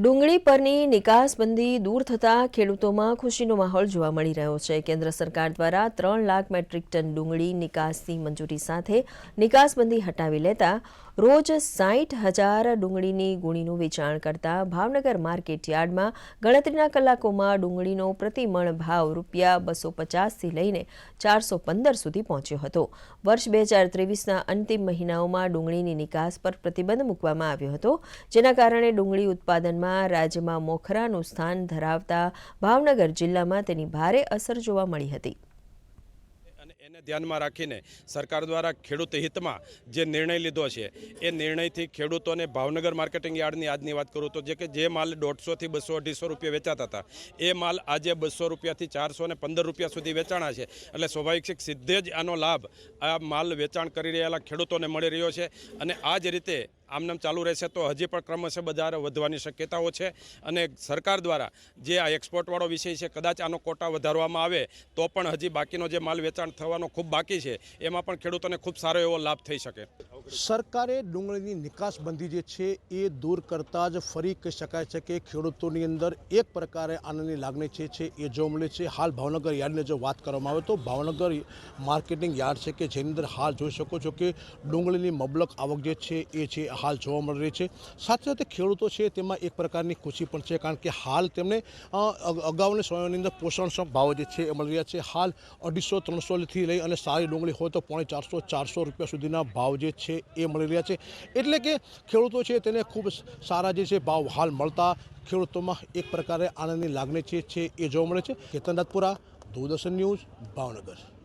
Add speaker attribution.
Speaker 1: ડુંગળી પરની નિકાસબંધી દૂર થતાં ખેડૂતોમાં ખુશીનો માહોલ જોવા મળી રહ્યો છે. કેન્દ્ર સરકાર દ્વારા ત્રણ લાખ મેટ્રિક ટન ડુંગળી નિકાસની મંજૂરી સાથે નિકાસબંધી હટાવી લેતા રોજ સાઠ હજાર ડુંગળીની ગુણીનું વેચાણ કરતા ભાવનગર માર્કેટ યાર્ડમાં ગણતરીના કલાકોમાં ડુંગળીનો પ્રતિમણ ભાવ રૂપિયા બસો પચાસથી લઈને ચારસો પંદર સુધી પહોંચ્યો હતો. વર્ષ બે હજાર ત્રેવીસના અંતિમ મહિનાઓમાં ડુંગળીની નિકાસ પર પ્રતિબંધ મૂકવામાં આવ્યો હતો, જેના કારણે ડુંગળી ઉત્પાદનમાં રાજ્યમાં મોખરાનું સ્થાન ધરાવતા ભાવનગર જિલ્લામાં તેની ભારે અસર જોવા મળી હતી.
Speaker 2: એને ધ્યાનમાં રાખીને સરકાર દ્વારા ખેડૂત હિતમાં જે નિર્ણય લીધો છે, એ નિર્ણયથી ખેડૂતોને ભાવનગર માર્કેટિંગ યાર્ડની આજની વાત કરું તો જે કે જે માલ દોઢસોથી બસો અઢીસો રૂપિયા વેચાતા હતા, એ માલ આજે બસો રૂપિયાથી ચારસો ને પંદર રૂપિયા સુધી વેચાણા છે. એટલે સ્વાભાવિક છે સીધે જ આનો લાભ આ માલ વેચાણ કરી રહેલા ખેડૂતોને મળી રહ્યો છે અને આ જ રીતે આમનામ ચાલુ રહેશે તો હજી પણ ક્રમશઃ બજાર વધવાની શક્યતાઓ છે અને સરકાર દ્વારા જે આ એક્સપોર્ટવાળો વિષય છે, કદાચ આનો કોટા વધારવામાં આવે તો પણ હજી બાકીનો જે માલ વેચાણ થવાનો ખૂબ બાકી છે, એમાં પણ ખેડૂતોને ખૂબ સારો એવો લાભ થઈ શકે.
Speaker 3: સરકારે ડુંગળીની નિકાસબંધી જે છે એ દૂર કરતાં જ ફરી કહી શકાય છે કે ખેડૂતોની અંદર એક પ્રકારે આનંદની લાગણી છે છે એ જોવા મળે છે. હાલ ભાવનગર યાર્ડની જો વાત કરવામાં આવે તો ભાવનગર માર્કેટિંગ યાર્ડ છે કે જેની અંદર હાલ જોઈ શકો છો કે ડુંગળીની મબલક આવક જે છે એ છે હાલ જોવા મળી રહી છે. સાથે સાથે ખેડૂતો છે તેમાં એક પ્રકારની ખુશી પણ છે કારણ કે હાલ તેમને અગાઉની સમયની અંદર પોષણક્ષમ ભાવ જે છે એ મળી રહ્યા છે. હાલ અઢીસો ત્રણસોથી લઈ અને સારી ડુંગળી હોય તો પોણે ચારસો ચારસો રૂપિયા સુધીના ભાવ જે છે એ મળી રહ્યા છે. એટલે કે ખેડૂતો છે તેને ખૂબ સારા જે છે ભાવ હાલ મળતા ખેડૂતોમાં એક પ્રકારે આનંદની લાગણી છે એ જોવા મળે છે. કેતન રાજપુરા દૂરદર્શન ન્યૂઝ, ભાવનગર.